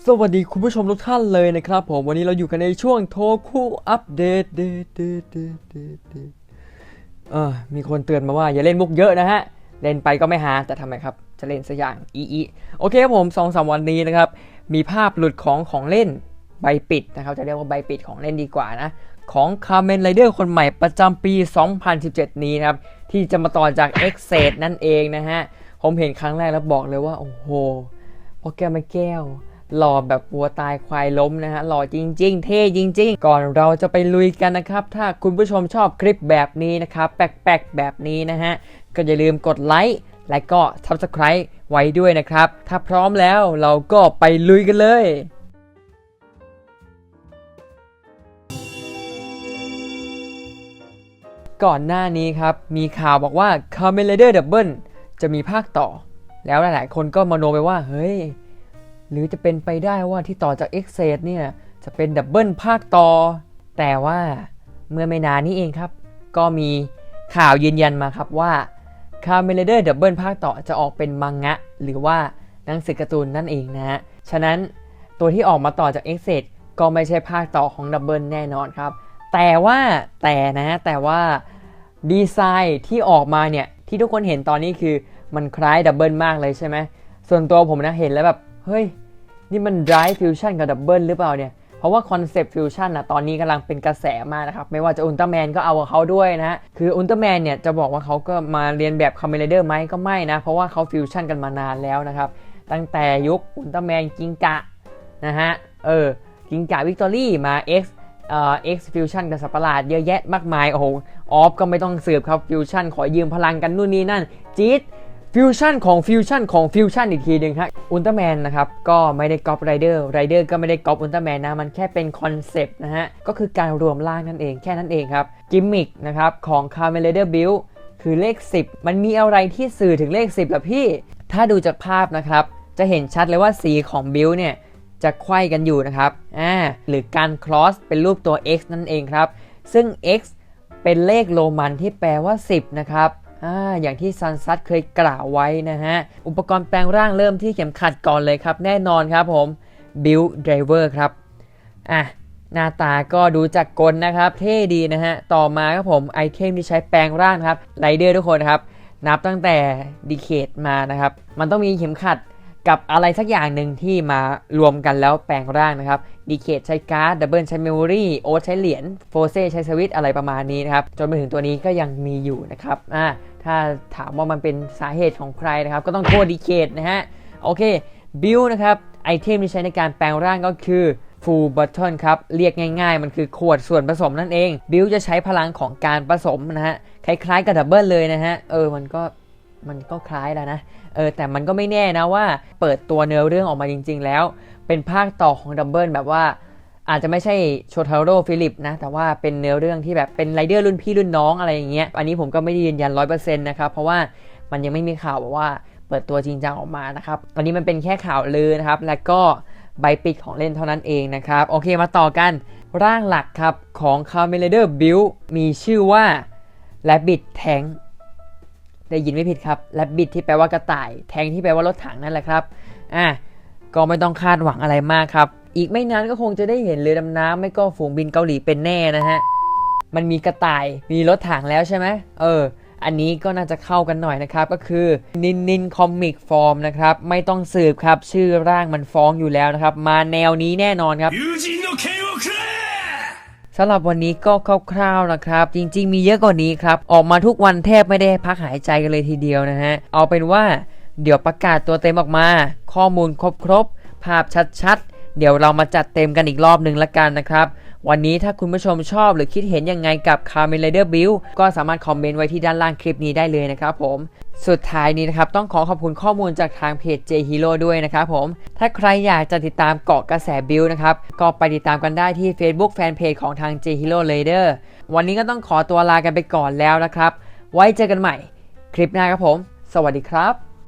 สวัสดีคุณผู้ชมทุกท่านเลยนะครับผมวันนี้เราอยู่กันในช่วงโทคู่อัปเดตเดตเดตเดตเดตเดตเออมีคนเตือนมาว่าอย่าเล่นมุกเยอะนะฮะ เล่นไปก็ไม่หาแต่ทำไมครับ จะเล่นสักอย่างอีอีโอเคครับผมสองสามวันนี้นะครับ มีภาพหลุดของของเล่นใบปิดนะครับ จะเรียกว่าใบปิดของเล่นดีกว่านะ ของคา m เมนไรเดอร์คนใหม่ประจำปี 2017 นี้นะครับ ที่จะมาต่อจาก x เ e นั่นเองนะฮะ ผมเห็นครั้งแรกแล้วบอกเลยว่า โอ้โหพ่อแก้วแม่แก้ว หล่อแบบวัวตายควายล้มนะฮะหล่อจริง ๆ เท่จริง ๆ ก่อนเราจะไปลุยกันนะครับ ถ้าคุณผู้ชมชอบคลิปแบบนี้นะครับ แปลกๆแบบนี้นะฮะ ก็อย่าลืมกดไลค์และก็ Subscribe ไว้ด้วยนะครับ ถ้าพร้อมแล้วเราก็ไปลุยกันเลยก่อนหน้านี้ครับ มีข่าวบอกว่า Kamen Rider Double จะมีภาคต่อ แล้วหลายๆ คนก็มโนไปว่า เฮ้ย หรือจะเป็นไปได้ว่าที่ต่อจาก x อ็เนี่ยจะเป็นดับเบิลภาคต่อ แต่ว่าเมื่อไม่นานนี้เองครับ ก็มีข่าวยืนยันมาครับว่า Kamen Rider Double ภาคต่อจะออกเป็นมังงะ หรือว่าหนังสือการ์ตูนนั่นเองนะฮะ ฉะนั้นตัวที่ออกมาต่อจาก x อ็ก็ไม่ใช่ภาคต่อของดับเบิลแน่นอนครับ แต่ว่าแต่นะแต่ว่าดีไซน์ที่ออกมาเนี่ย ที่ทุกคนเห็นตอนนี้คือมันคล้ายดับเบิลมากเลยใช่ไหมส่วนตัวผมนะเห็นแล้วแบบ เฮ้ย นี่มัน Drive Fusion กับดับเบิลหรือเปล่าเนี่ย เพราะว่าคอนเซปต์ Fusion นะตอนนี้กำลังเป็นกระแสมากนะครับ ไม่ว่าจะอุลตร้าแมนก็เอาเขาด้วยนะฮะคืออุลตร้าแมนเนี่ยจะบอกว่าเขาก็มาเรียนแบบคอมเมเดอร์ไหมก็ไม่นะ เพราะว่าเขาฟิวชั่นกันมานานแล้วนะครับ ตั้งแต่ยุคอุลตร้าแมนกิงกะนะฮะ เออ กิงกะวิกตอรี่มา X เอ่อ X Fusion กับสัประหลาดเยอะแยะมากมาย โอ้โห ออฟก็ไม่ต้องสืบครับฟิวชั่นขอยืมพลังกันนู่นนี่นั่น จี๊ด ฟิวชั่นของฟิวชั่นของฟิวชั่นอีกทีหนึ่งครับอุลตร้าแมนนะครับก็ไม่ได้ก๊อปไรเดอร์ไรเดอร์ก็ไม่ได้ก๊อปอุลตร้าแมนนะมันแค่เป็นคอนเซปต์นะฮะก็คือการรวมร่างนั่นเองแค่นั้นเองครับกิมมิคนะครับของ c a r m e n Rider Build คือเลข 10 มันมีอะไรที่สื่อถึงเลข 10ล่ะพี่ ถ้าดูจากภาพนะครับจะเห็นชัดเลยว่าสีของบิลเนี่ยจะไขว้กันอยู่นะครับอ่าหรือการ cross เป็นรูปตัว x นั่นเองครับซึ่ง x เป็นเลขโรมันที่แปลว่า 10 นะครับ อ่าอย่างที่ซันซัตเคยกล่าวไว้นะฮะ อุปกรณ์แปลงร่างเริ่มที่เข็มขัดก่อนเลยครับ แน่นอนครับผม build driver ครับ อะ หน้าตาก็ดูจากกลนะครับ เท่ดีนะฮะ ต่อมาครับผมไอเทมที่ใช้แปลงร่างครับไรเดอร์ทุกคนครับ นับตั้งแต่ดีเคดมานะครับ มันต้องมีเข็มขัด กับอะไรสักอย่างหนึ่งที่มารวมกันแล้วแปลงร่างนะครับดีเคทใช้การ์ดดับเบิลใช้เมมโมรี่โอ๊ตใช้เหรียญโฟเซใช้สวิตอะไรประมาณนี้นะครับ จนมาถึงตัวนี้ก็ยังมีอยู่นะครับอ่าถ้าถามว่ามันเป็นสาเหตุของใครนะครับ ก็ต้องโทษดีเคทนะฮะ โอเคบิลนะครับ ไอเทมที่ใช้ในการแปลงร่างก็คือ Full Bottle ครับ เรียกง่ายๆ มันคือขวดส่วนผสมนั่นเอง บิลจะใช้พลังของการผสมนะฮะ คล้ายๆกับดับเบิลเลยนะฮะ เออ มันก็ มันก็คล้ายแล้วนะ เออ แต่มันก็ไม่แน่นะว่าเปิดตัวเนื้อเรื่องออกมาจริง ๆ แล้ว เป็นภาคต่อของดับเบิลแบบว่าอาจจะไม่ใช่โชทาโร่ฟิลิปนะ แต่ว่าเป็นเนื้อเรื่องที่แบบเป็นไรเดอร์รุ่นพี่รุ่นน้องอะไรอย่างเงี้ย อันนี้ผมก็ไม่ได้ยืนยันร้อยเปอร์เซ็นต์นะครับ เพราะว่ามันยังไม่มีข่าวบอกว่าเปิดตัวจริงจังออกมานะครับตอนนี้มันเป็นแค่ข่าวลือนะครับ และก็ใบปิดของเล่นเท่านั้นเองนะครับ โอเคมาต่อกัน ร่างหลักครับของ c a r m e n Rider Build มีชื่อว่า Rabbit Tank ได้ยินไม่ผิดครับแรบบิทที่แปลว่ากระต่าย แทงที่แปลว่ารถถังนั่นแหละครับอะก็ไม่ต้องคาดหวังอะไรมากครับ อีกไม่นานก็คงจะได้เห็นเรือดำน้ำไม่ก็ฝูงบินเกาหลีเป็นแน่นะฮะมันมีกระต่ายมีรถถังแล้วใช่ไหมเออ อันนี้ก็น่าจะเข้ากันหน่อยนะครับ ก็คือนินนินคอมิกฟอร์มนะครับ ไม่ต้องสืบครับ ชื่อร่างมันฟ้องอยู่แล้วนะครับ มาแนวนี้แน่นอนครับ สำหรับวันนี้ก็คร่าวๆนะครับ จริง ๆ มีเยอะกว่านี้ครับ ออกมาทุกวันแทบไม่ได้พักหายใจกันเลยทีเดียวนะฮะ เอาเป็นว่าเดี๋ยวประกาศตัวเต็มออกมา ข้อมูลครบๆ ภาพชัดๆ เดี๋ยวเรามาจัดเต็มกันอีกรอบหนึ่งละกันนะครับ วันนี้ถ้าคุณผู้ชมชอบหรือคิดเห็นยังไงกับ c a r m e n Rider Build ก็สามารถคอมเมนต์ไว้ที่ด้านล่างคลิปนี้ได้เลยนะครับผม สุดท้ายนี้นะครับต้องขอขอบคุณข้อมูลจากทางเพจ J Hero ด้วยนะครับผม ถ้าใครอยากจะติดตามเกาะกระแสบิลนะครับ ก็ไปติดตามกันได้ที่ Facebook Fanpage ของทาง J Hero Leader วันนี้ก็ต้องขอตัวลากันไปก่อนแล้วนะครับ ไว้เจอกันใหม่ คลิปหน้าครับผม สวัสดีครับ